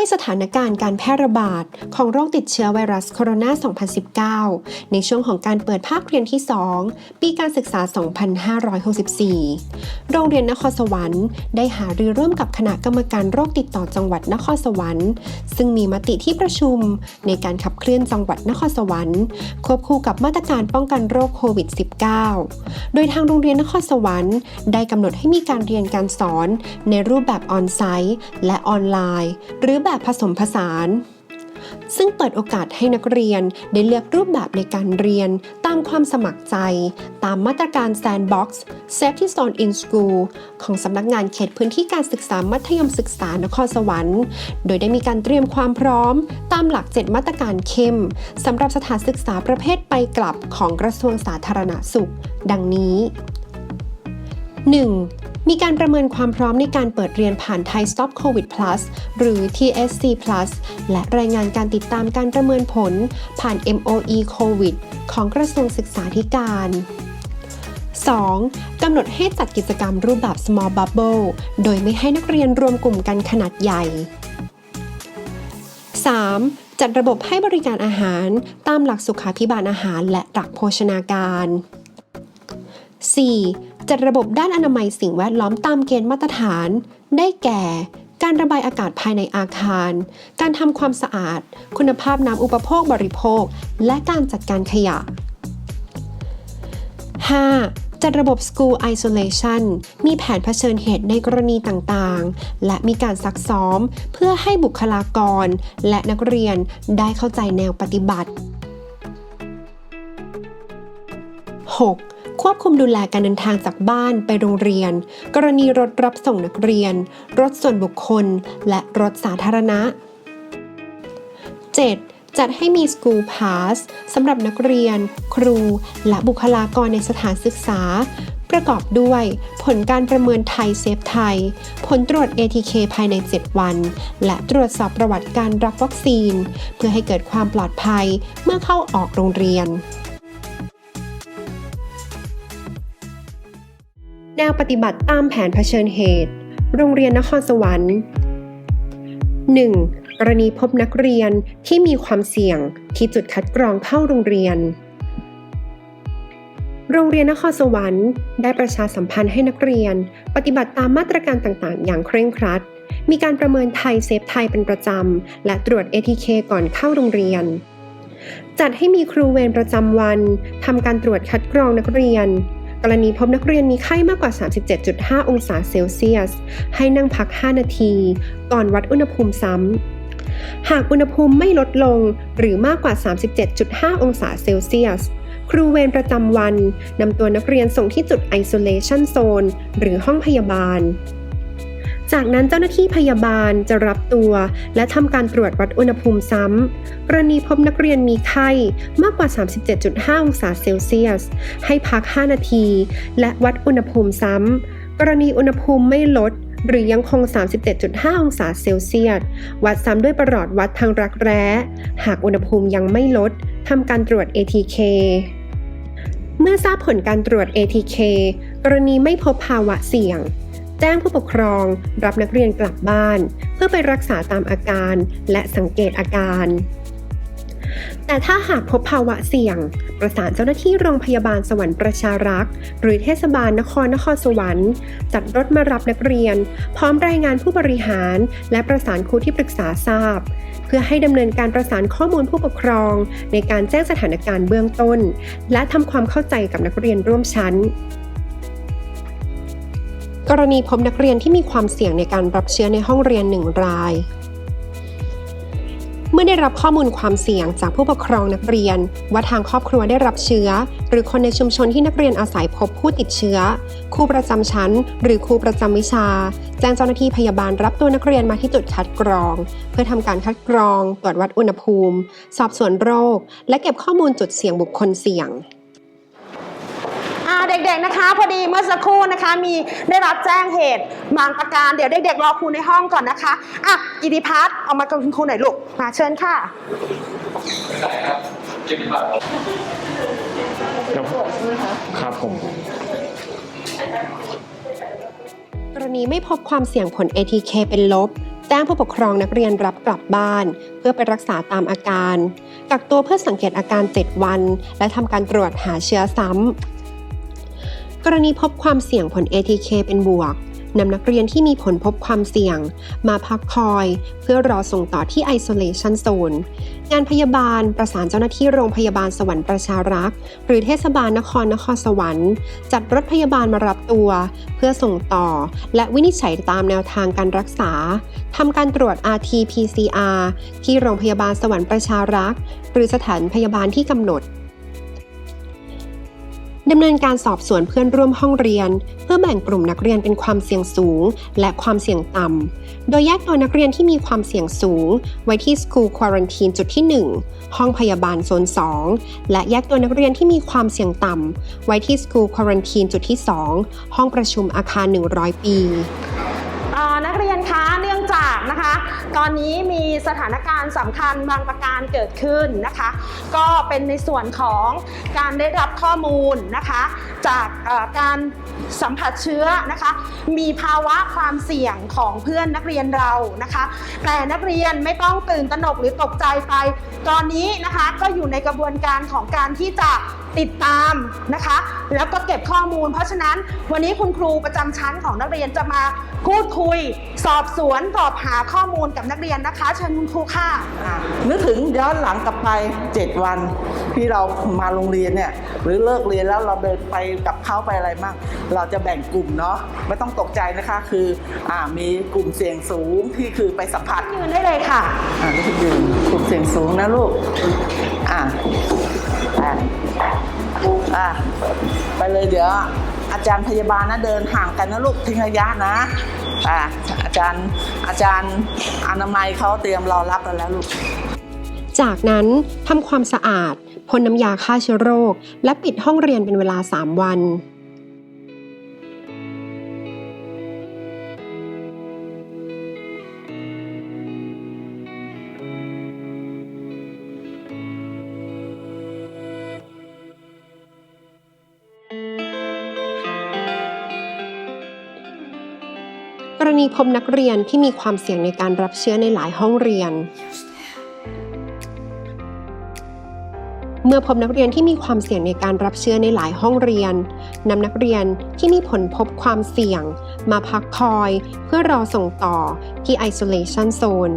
ด้วยสถานการณ์การแพร่ระบาดของโรคติดเชื้อไวรัสโคโรนา 2019 ในช่วงของการเปิดภาคเรียนที่ 2 ปีการศึกษา 2564 โรงเรียนนครสวรรค์ได้หารือร่วมกับคณะกรรมการโรคติดต่อจังหวัดนครสวรรค์ ซึ่งมีมติที่ประชุมในการขับเคลื่อนจังหวัดนครสวรรค์ ควบคู่กับมาตรการป้องกันโรคโควิด -19 โดยทางโรงเรียนนครสวรรค์ ได้กำหนดให้มีการเรียนการสอนในรูปแบบออนไซต์และออนไลน์ หรือแบบผสมผสาน ซึ่งเปิดโอกาสให้นักเรียนได้เลือกรูปแบบในการเรียนตามความสมัครใจ ตามมาตรการ Sandbox Safety Zone in School ของสำนักงานเขตพื้นที่การศึกษามัธยมศึกษานครสวรรค์ โดยได้มีการเตรียมความพร้อม ตามหลัก 7 มาตรการเข้มสำหรับสถานศึกษาประเภทไปกลับของกระทรวงสาธารณสุข ดังนี้ 1. มีการประเมินความพร้อมในการเปิดเรียนผ่าน Thai Stop COVID Plus หรือ TSC Plus และรายงานการติดตามการประเมินผลผ่าน MOE COVID ของกระทรวงศึกษาธิการ 2. กำหนดให้จัดกิจกรรมรูปแบบ small bubble โดยไม่ให้นักเรียนรวมกลุ่มกันขนาดใหญ่ 3. จัดระบบให้บริการอาหาร ตามหลักสุขาภิบาลอาหารและหลักโภชนาการ 4. จัดระบบด้านอนามัยสิ่งแวดล้อมตามเกณฑ์มาตรฐาน ได้แก่ การระบายอากาศภายในอาคาร การทำความสะอาด คุณภาพน้ำอุปโภคบริโภค และการจัดการขยะ 5. จัดระบบ School Isolation มีแผนเผชิญเหตุในกรณีต่างๆ และมีการซักซ้อมเพื่อให้บุคลากร และนักเรียนได้เข้าใจแนวปฏิบัติ 6. ควบคุมดูแลการเดินทางจากบ้านไปโรงเรียน กรณีรถรับส่งนักเรียน รถส่วนบุคคล และรถสาธารณะ 7. จัดให้มี School Pass สำหรับนักเรียน ครู และบุคลากรในสถานศึกษา ประกอบด้วย ผลการประเมินไทยเซฟไทย ผลตรวจ ATK ภายใน 7 วัน และตรวจสอบประวัติการรับวัคซีน เพื่อให้เกิดความปลอดภัยเมื่อเข้าออกโรงเรียน แนวปฏิบัติตามแผนเผชิญเหตุ โรงเรียนนครสวรรค์ 1. กรณีพบนักเรียนที่มีความเสี่ยงที่จุดคัดกรองเข้าโรงเรียน โรงเรียนนครสวรรค์ ได้ประชาสัมพันธ์ให้นักเรียน ปฏิบัติตามมาตรการต่างๆ อย่างเคร่งครัด มีการประเมินไทยเซฟไทยเป็นประจำ และตรวจ ATK ก่อนเข้าโรงเรียน จัดให้มีครูเวรประจำวันทำการตรวจคัดกรองนักเรียน กรณีพบนักเรียนมีไข้มากกว่า 37.5 องศาเซลเซียส ให้นั่งพัก 5 นาที ก่อนวัดอุณหภูมิซ้ำ หากอุณหภูมิไม่ลดลงหรือมากกว่า 37.5 องศาเซลเซียส ครูเวรประจำวันนำตัวนักเรียนส่งที่จุด Isolation Zone หรือห้องพยาบาล จากนั้นเจ้าหน้าที่พยาบาลจะรับตัว และทำการตรวจวัดอุณหภูมิซ้ำ กรณีพบนักเรียนมีไข้มากกว่า 37.5 องศาเซลเซียส ให้พัก 5 นาที และวัดอุณหภูมิซ้ำ กรณีอุณหภูมิไม่ลดหรือยังคง 37.5 องศาเซลเซียส วัดซ้ำด้วยประหลอดวัดทางรักแร้ หากอุณหภูมิยังไม่ลด ทำการตรวจ ATK เมื่อทราบผลการตรวจ ATK กรณีไม่พบภาวะเสี่ยง แจ้งผู้ปกครอง รับนักเรียนกลับบ้าน เพื่อไปรักษาตามอาการ และสังเกตอาการ แต่ถ้าหากพบภาวะเสี่ยง ประสานเจ้าหน้าที่โรงพยาบาลสวรรค์ประชารักษ์ หรือเทศบาลนครนครสวรรค์ จัดรถมารับนักเรียน พร้อมรายงานผู้บริหาร และประสานครูที่ปรึกษาทราบเพื่อให้ดำเนินการประสานข้อมูลผู้ปกครอง ในการแจ้งสถานการณ์เบื้องต้น และทำความเข้าใจกับนักเรียนร่วมชั้น กรณีพบนักเรียนที่มีความเสี่ยงในการรับเชื้อในห้องเรียนหนึ่งราย เมื่อได้รับข้อมูลความเสี่ยงจากผู้ปกครองนักเรียน ว่าทางครอบครัวได้รับเชื้อ หรือคนในชุมชนที่นักเรียนอาศัยพบผู้ติดเชื้อ ครูประจำชั้น หรือครูประจำวิชา แจ้งเจ้าหน้าที่พยาบาลรับตัวนักเรียนมาที่จุดคัดกรอง เพื่อทำการคัดกรอง ตรวจวัดอุณหภูมิ สอบสวนโรค และเก็บข้อมูลจุดเสี่ยงบุคคลเสี่ยง เด็กๆนะคะ พอดีเมื่อสักครู่นะคะ มีได้รับแจ้งเหตุบางประการเดี๋ยวเด็กๆรอครูในห้องก่อนนะคะอะกิติพัฒน์เอามากับคุณครูหน่อยลูกมาเชิญค่ะครับผมกรณีไม่พบความเสี่ยงผล ATK เป็นลบ แจ้งผู้ปกครองนักเรียนรับกลับบ้าน เพื่อไปรักษาตามอาการ กักตัวเพื่อสังเกตอาการ 7 วัน และทำการตรวจหาเชื้อซ้ำ กรณีพบความเสี่ยงผล ATK เป็นบวกนำนักเรียนที่มีผลพบความเสี่ยง มาพักคอย เพื่อรอส่งต่อที่ Isolation Zone งานพยาบาลประสานเจ้าหน้าที่โรงพยาบาลสวรรค์ประชารักษ์ หรือเทศบาลนครนครสวรรค์ จัดรถพยาบาลมารับตัว เพื่อส่งต่อ และวินิจฉัยตามแนวทางการรักษาทำการตรวจ RT-PCR ที่โรงพยาบาลสวรรค์ประชารักษ์ หรือสถานพยาบาลที่กำหนด ดำเนินการสอบสวนเพื่อนร่วมห้องเรียน เพื่อแบ่งกลุ่มนักเรียนเป็นความเสี่ยงสูง และความเสี่ยงต่ำ โดยแยกตัวนักเรียนที่มีความเสี่ยงสูง ไว้ที่ School Quarantine จุดที่ 1 ห้องพยาบาลโซน 2 และแยกตัวนักเรียนที่มีความเสี่ยงต่ำ ไว้ที่ School Quarantine จุดที่ 2 ห้องประชุมอาคาร 100 ปี ตอนนี้มีสถานการณ์สำคัญบางประการเกิดขึ้นนะคะ ก็เป็นในส่วนของการได้รับข้อมูลนะคะ จากการสัมผัสเชื้อนะคะ มีภาวะความเสี่ยงของเพื่อนนักเรียนเรานะคะ แต่นักเรียนไม่ต้องตื่นตระหนกหรือตกใจไป ตอนนี้นะคะก็อยู่ในกระบวนการของการที่จะติดตามนะคะ แล้วก็เก็บข้อมูล เพราะฉะนั้นวันนี้คุณครูประจำชั้นของนักเรียนจะมาพูดคุย สอบสวนสอบหาข้อมูลกับนักเรียนนะคะ เชิญคุณครูค่ะอะนึกถึงย้อนหลังกลับไป 7 วัน ที่เรามาโรงเรียนเนี่ยหรือเลิกเรียนแล้วเราเดินไปกับเขาไปอะไรมั่งเราจะแบ่งกลุ่มเนาะไม่ต้องตกใจนะคะ คืออ่ามีกลุ่มเสี่ยงสูงที่คือไปสัมผัสยืนได้เลยค่ะอ่านี่คือยืนกลุ่มเสี่ยงสูงนะลูกอ่าอ่าอ่าไปเลยเดี๋ยว อาจารย์พยาบาลนะเดินห่างกันนะลูกทิ้งระยะนะอ่าอาจารย์อาจารย์อนามัยเขาเตรียมรอรับกันแล้วลูก จากนั้นทำความสะอาดพ่นน้ำยาฆ่าเชื้อโรค และปิดห้องเรียนเป็นเวลา 3 วัน กรณีพบนักเรียนที่มีความเสี่ยงในการรับเชื้อในหลายห้องเรียน เมื่อพบนักเรียนที่มีความเสี่ยงในการรับเชื้อในหลายห้องเรียนนำนักเรียนที่มีผลพบความเสี่ยง มาพักคอยเพื่อรอส่งต่อที่ isolation zone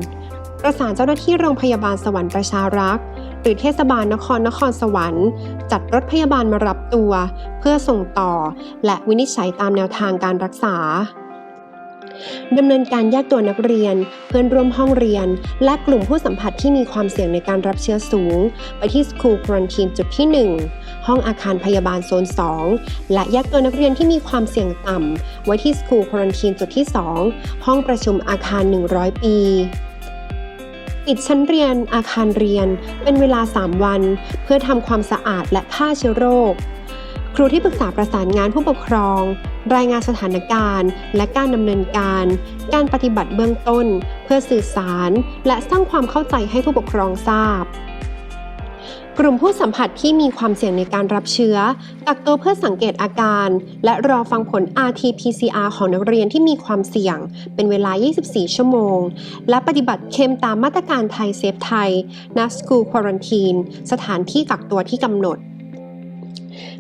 ประสานเจ้าหน้าที่โรงพยาบาลสวรรค์ประชารักษ์หรือเทศบาลนครนครสวรรค์ จัดรถพยาบาลมารับตัว เพื่อส่งต่อ และวินิจฉัยตามแนวทางการรักษา ดำเนินการแยกตัวนักเรียน เพื่อนร่วมห้องเรียน และกลุ่มผู้สัมผัสที่มีความเสี่ยงในการรับเชื้อสูง ไปที่ School Quarantine จุดที่ 1 ห้องอาคารพยาบาลโซน 2 และแยกตัวนักเรียนที่มีความเสี่ยงต่ำ ไว้ที่ School Quarantine จุดที่ 2 ห้องประชุมอาคาร 100 ปีปิดชั้นเรียนอาคารเรียน เป็นเวลา 3 วัน เพื่อทำความสะอาดและฆ่าเชื้อโรค ครูที่ปรึกษาประสานงานผู้ปกครอง รายงานสถานการณ์ และการดำเนินการ การปฏิบัติเบื้องต้น เพื่อสื่อสาร และสร้างความเข้าใจให้ผู้ปกครองทราบ กลุ่มผู้สัมผัสที่มีความเสี่ยงในการรับเชื้อ กักตัวเพื่อสังเกตอาการ และรอฟังผล RT-PCR ของนักเรียนที่มีความเสี่ยง เป็นเวลา 24 ชั่วโมง และปฏิบัติเข้มตามมาตรการไทยเซฟไทยณ School Quarantine สถานที่กักตัวที่กำหนด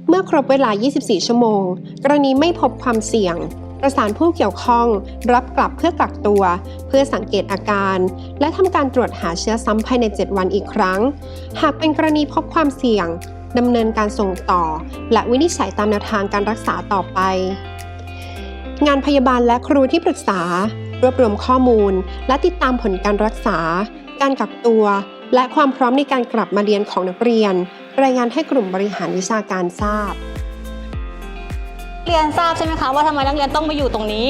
เมื่อครบเวลา 24 ชั่วโมง กรณีไม่พบความเสี่ยง ประสานผู้เกี่ยวข้อง รับกลับเพื่อกักตัว เพื่อสังเกตอาการ และทำการตรวจหาเชื้อซ้ำภายใน 7 วันอีกครั้ง หากเป็นกรณีพบความเสี่ยงดำเนินการส่งต่อ และวินิจฉัยตามแนวทางการรักษาต่อไป งานพยาบาลและครูที่ปรึกษา รวบรวมข้อมูล และติดตามผลการรักษา การกักตัว และความพร้อมในการกลับมาเรียนของนักเรียน รายงานให้กลุ่มบริหารวิชาการทราบ เรียนทราบใช่ไหมคะว่าทำไมนักเรียนต้องมาอยู่ตรงนี้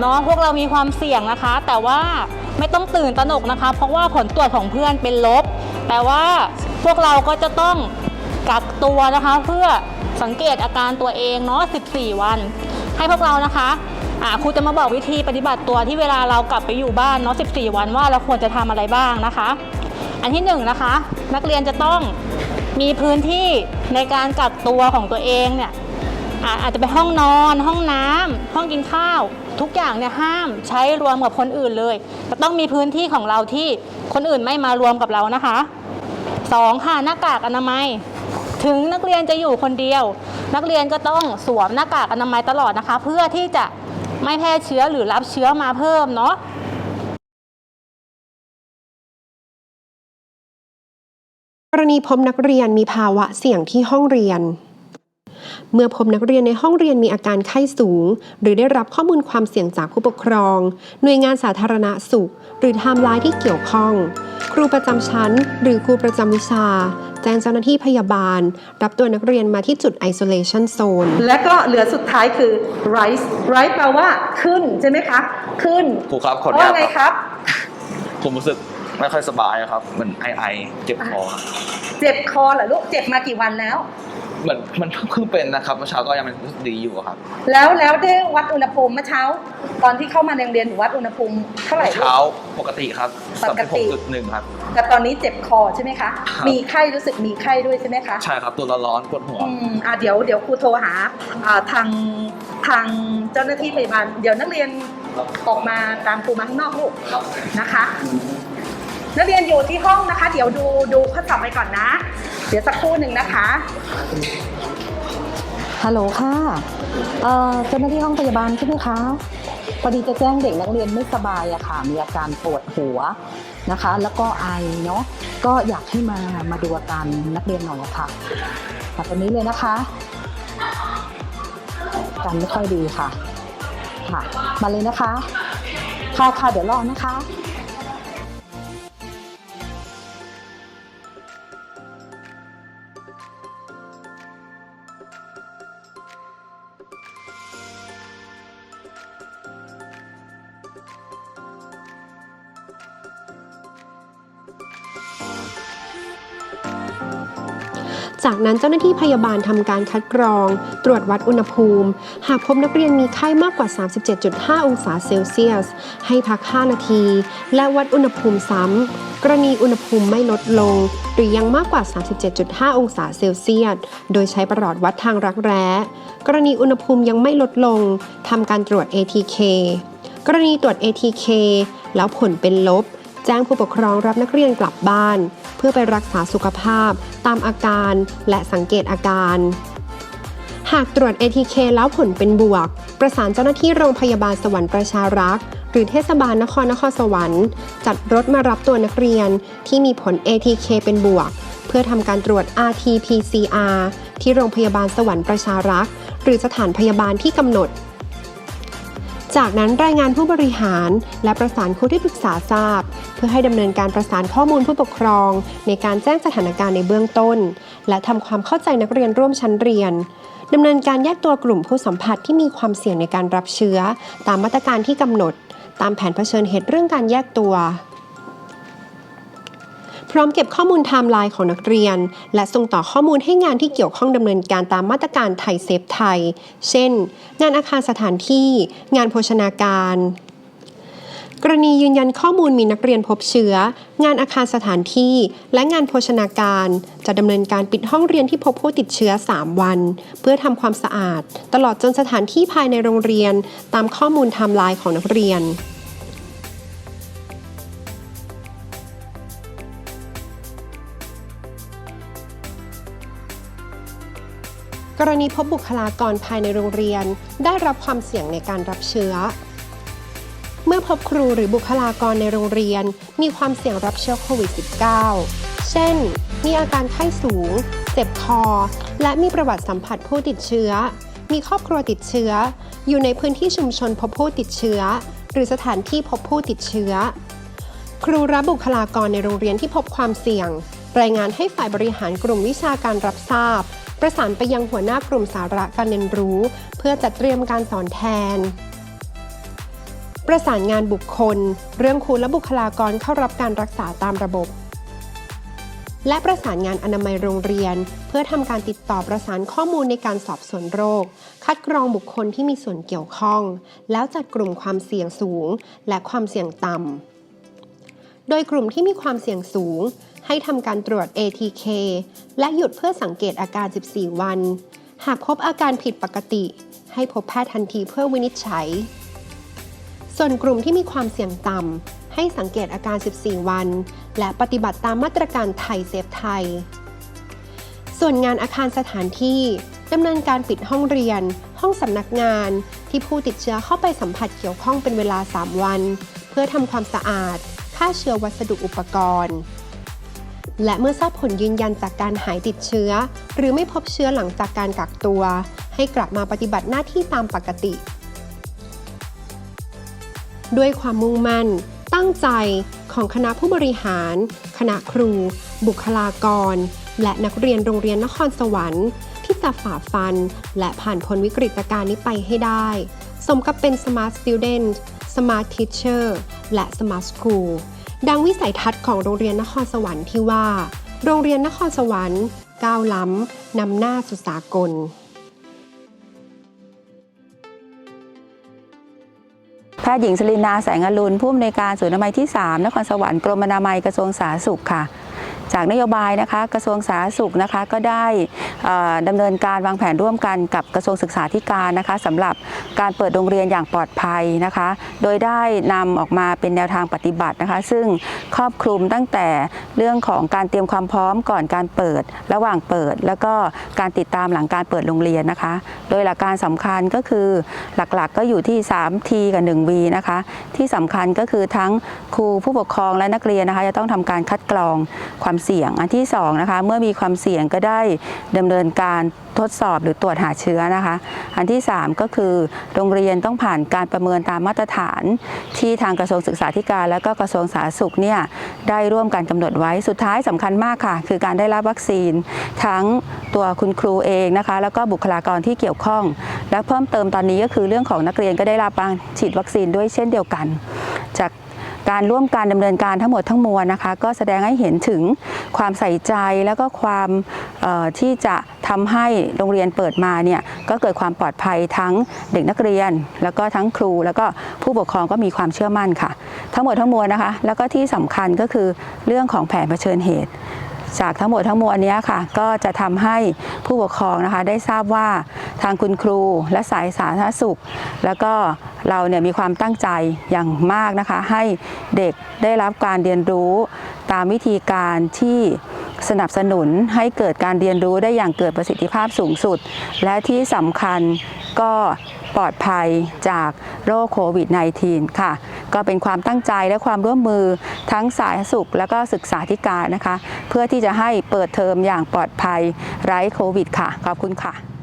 เนาะพวกเรามีความเสี่ยงนะคะ แต่ว่าไม่ต้องตื่นตระหนกนะคะ เพราะว่าผลตรวจของเพื่อนเป็นลบ แต่ว่าพวกเราก็จะต้องกักตัวนะคะ เพื่อสังเกตอาการตัวเองเนาะ 14 วัน ให้พวกเรานะคะอ่าครูจะมาบอกวิธีปฏิบัติตัวที่เวลาเรากลับไปอยู่บ้านเนาะ 14 วันว่าเราควรจะทำอะไรบ้างนะคะ อันที่หนึ่งนะคะ นักเรียนจะต้องมีพื้นที่ในการกักตัวของตัวเองเนี่ยอาจจะเป็นห้องนอนห้องน้ำห้องกินข้าว ทุกอย่างเนี่ยห้ามใช้รวมกับคนอื่นเลยจะต้องมีพื้นที่ของเราที่คนอื่นไม่มารวมกับเรานะคะสองค่ะหน้ากากอนามัย ถึงนักเรียนจะอยู่คนเดียว นักเรียนก็ต้องสวมหน้ากากอนามัยตลอดนะคะ เพื่อที่จะไม่แพร่เชื้อหรือรับเชื้อมาเพิ่มเนาะ กรณีพบนักเรียนมีภาวะเสี่ยงที่ห้องเรียน เมื่อพบนักเรียนในห้องเรียนมีอาการไข้สูง หรือได้รับข้อมูลความเสี่ยงจากผู้ปกครอง หน่วยงานสาธารณสุข หรือไทม์ไลน์ที่เกี่ยวข้อง ครูประจำชั้น หรือครูประจำวิชาแจ้งเจ้าหน้าที่พยาบาล รับตัวนักเรียนมาที่จุด isolation zone และก็เหลือสุดท้ายคือ rise rise แปลว่าขึ้นใช่ไหมคะ ขึ้นครูครับขออนุญาว่าตไงครับ ผมรู้สึกไม่ค่อยสบายครับเหมือนไอไอเจ็บคอครับ เจ็บคอเหรอลูกเจ็บมากี่วันแล้ว เหมือนมันเพิ่งเป็นนะครับเมื่อเช้าก็ยังรู้สึกดีอยู่ครับ แล้วแล้วได้วัดอุณหภูมิเมื่อเช้า ตอนที่เข้ามาในโรงเรียนหนูวัดอุณหภูมิเท่าไหร่ลูก เช้าปกติครับปกติ36.1ครับ แต่ตอนนี้เจ็บคอใช่ไหมคะ ครับ มีไข้รู้สึกมีไข้ด้วยใช่ไหมคะ ใช่ครับตัวร้อนๆปวดหัว อืมอะเดี๋ยวเดี๋ยวครูโทรหาอ่าทางทางเจ้าหน้าที่พยาบาล เดี๋ยวนักเรียนออกมาตามครูมาข้างนอกลูกนะคะ นักเรียนอยู่ที่ห้องนะคะ เดี๋ยวดูดูข้อสอบไปก่อนนะ เดี๋ยวสักครู่หนึ่งนะคะ ฮัลโหลค่ะเอ่อเจ้าหน้าที่ห้องพยาบาลใช่ไหมคะพอดีจะแจ้งเด็กนักเรียนไม่สบายอะค่ะ มีอาการปวดหัวนะคะ แล้วก็ไอเนาะก็อยากให้มามาดูอาการนักเรียนหน่อยอะค่ะค่ะตอนนี้เลยนะคะการไม่ค่อยดีค่ะ ค่ะ มาเลยนะคะ ค่ะค่ะเดี๋ยวรอนะคะ จากนั้นเจ้าหน้าที่พยาบาลทำการคัดกรอง ตรวจวัดอุณหภูมิ หากพบนักเรียนมีไข้มากกว่า 37.5 องศาเซลเซียส ให้พัก 5 นาที และวัดอุณหภูมิซ้ำ กรณีอุณหภูมิไม่ลดลง หรือยังมากกว่า 37.5 องศาเซลเซียส โดยใช้ประหลอดวัดทางรักแร้ กรณีอุณหภูมิยังไม่ลดลงทำการตรวจ ATK กรณีตรวจ ATK แล้วผลเป็นลบ แจ้งผู้ปกครองรับนักเรียนกลับบ้าน พื่อไปรักษาสุขภาพ ตามอาการและสังเกตอาการ หากตรวจ ATK แล้วผลเป็นบวก ประสานเจ้าหน้าที่โรงพยาบาลสวรรค์ประชารักษ์หรือเทศบาลนครนครสวรรค์ จัดรถมารับตัวนักเรียนที่มีผล ATK เป็นบวก เพื่อทำการตรวจ RT-PCR ที่โรงพยาบาลสวรรค์ประชารักษ์หรือสถานพยาบาลที่กำหนด จากนั้นรายงานผู้บริหาร และประสานครูที่ปรึกษาทราบ เพื่อให้ดำเนินการประสานข้อมูลผู้ปกครอง ในการแจ้งสถานการณ์ในเบื้องต้น และทำความเข้าใจนักเรียนร่วมชั้นเรียนดำเนินการแยกตัวกลุ่มผู้สัมผัสที่มีความเสี่ยงในการรับเชื้อ ตามมาตรการที่กำหนด ตามแผนเผชิญเหตุเรื่องการแยกตัว พร้อมเก็บข้อมูลไทม์ไลน์ของนักเรียน และส่งต่อข้อมูลให้งานที่เกี่ยวข้องดำเนินการตามมาตรการไทยเซฟไทย เช่น งานอาคารสถานที่ งานโภชนาการ กรณียืนยันข้อมูลมีนักเรียนพบเชื้อ งานอาคารสถานที่ และงานโภชนาการ จะดำเนินการปิดห้องเรียนที่พบผู้ติดเชื้อ 3 วัน เพื่อทำความสะอาด ตลอดจนสถานที่ภายในโรงเรียน ตามข้อมูลไทม์ไลน์ของนักเรียน รณีพบบุคลากรภายในโรงเรียน ได้รับความเสี่ยงในการรับเชื้อ เมื่อพบครูหรือบุคลากรในโรงเรียน มีความเสี่ยงรับเชื้อโควิด -19 เช่น มีอาการไข้สูง เจ็บคอ และมีประวัติสัมผัสผู้ติดเชื้อ มีครอบครัวติดเชื้อ อยู่ในพื้นที่ชุมชนพบผู้ติดเชื้อ หรือสถานที่พบผู้ติดเชื้อ ครูและบุคลากรในโรงเรียนที่พบความเสี่ยง รายงานให้ฝ่ายบริหารกลุ่มวิชาการรับทราบ ประสานไปยังหัวหน้ากลุ่มสาระการเรียนรู้ เพื่อจัดเตรียมการสอนแทน ประสานงานบุคคล เรื่องครูและบุคลากรเข้ารับการรักษาตามระบบ และประสานงานอนามัยโรงเรียน เพื่อทำการติดต่อประสานข้อมูลในการสอบสวนโรค คัดกรองบุคคลที่มีส่วนเกี่ยวข้อง แล้วจัดกลุ่มความเสี่ยงสูง และความเสี่ยงต่ำโดยกลุ่มที่มีความเสี่ยงสูง ให้ทำการตรวจ ATK และหยุดเพื่อสังเกตอาการ 14 วัน หากพบอาการผิดปกติ ให้พบแพทย์ทันทีเพื่อวินิจฉัย ส่วนกลุ่มที่มีความเสี่ยงต่ำ ให้สังเกตอาการ 14 วัน และปฏิบัติตามมาตรการไทยเซฟไทย ส่วนงานอาคารสถานที่ดำเนินการปิดห้องเรียน ห้องสำนักงาน ที่ผู้ติดเชื้อเข้าไปสัมผัสเกี่ยวข้องเป็นเวลา 3 วัน เพื่อทำความสะอาดฆ่าเชื้อวัสดุอุปกรณ์ และเมื่อทราบผลยืนยันจากการหายติดเชื้อ หรือไม่พบเชื้อหลังจากการกักตัว ให้กลับมาปฏิบัติหน้าที่ตามปกติ ด้วยความมุ่งมั่น ตั้งใจของคณะผู้บริหาร คณะครู บุคลากร และนักเรียนโรงเรียนนครสวรรค์ ที่จะฝ่าฟัน และผ่านพ้นวิกฤตการณ์นี้ไปให้ได้ สมกับเป็น Smart Student Smart Teacher และ Smart School ดังวิสัยทัศน์ของโรงเรียนนครสวรรค์ที่ว่า โรงเรียนนครสวรรค์ก้าวล้ำนำหน้าสุสากล แพทย์หญิงสลินาแสงอรุณผู้อำนวยการศูนย์อนามัยที่ 3 นครสวรรค์กรมอนามัยกระทรวงสาธารณสุขค่ะ จากนโยบายนะคะกระทรวงสาธารณสุขนะคะก็ได้เอ่อดำเนินการวางแผนร่วมกันกับกระทรวงศึกษาธิการนะคะสำหรับการเปิดโรงเรียนอย่างปลอดภัยนะคะ โดยได้นำออกมาเป็นแนวทางปฏิบัตินะคะ ซึ่งครอบคลุมตั้งแต่เรื่องของการเตรียมความพร้อมก่อนการเปิด ระหว่างเปิด แล้วก็การติดตามหลังการเปิดโรงเรียนนะคะ โดยหลักการสำคัญก็คือหลักๆ ก็อยู่ที่ 3T กับ 1V นะคะ ที่สำคัญก็คือทั้งครูผู้ปกครองและนักเรียนนะคะจะต้องทำการคัดกรองความเสี่ยง อันที่2นะคะเมื่อมีความเสี่ยงก็ได้ดำเนินการทดสอบหรือตรวจหาเชื้อนะคะ อันที่ 3 ก็คือโรงเรียนต้องผ่านการประเมินตามมาตรฐาน ที่ทางกระทรวงศึกษาธิการ และก็กระทรวงสาธารณสุขเนี่ยได้ร่วมกันกำหนดไว้สุดท้ายสำคัญมากค่ะ คือการได้รับวัคซีน ทั้งตัวคุณครูเองนะคะ แล้วก็บุคลากรที่เกี่ยวข้อง และเพิ่มเติมตอนนี้ก็คือเรื่องของนักเรียนก็ได้รับการฉีดวัคซีนด้วยเช่นเดียวกัน จาก การร่วมการดำเนินการทั้งหมดทั้งมวลนะคะ ก็แสดงให้เห็นถึงความใส่ใจแล้วก็ความที่จะทำให้โรงเรียนเปิดมาเนี่ยก็เกิดความปลอดภัยทั้งเด็กนักเรียน แล้วก็ทั้งครู แล้วก็ผู้ปกครองก็มีความเชื่อมั่นค่ะ ทั้งหมดทั้งมวลนะคะ แล้วก็ที่สำคัญก็คือเรื่องของแผนเผชิญเหตุจากทั้งหมดทั้งมวลนี้ค่ะ ก็จะทำให้ผู้ปกครองนะคะได้ทราบว่าทางคุณครูและสายสาธารณสุข แล้วก็ เราเนี่ยมีความตั้งใจอย่างมากนะคะ ให้เด็กได้รับการเรียนรู้ตามวิธีการที่สนับสนุนให้เกิดการเรียนรู้ได้อย่างเกิดประสิทธิภาพสูงสุด และที่สำคัญก็ปลอดภัยจากโรคโควิด -19 ค่ะ ก็เป็นความตั้งใจและความร่วมมือทั้งสาธารณสุขและก็ศึกษาธิการนะคะ เพื่อที่จะให้เปิดเทอมอย่างปลอดภัยไร้โควิด ค่ะ ขอบคุณค่ะ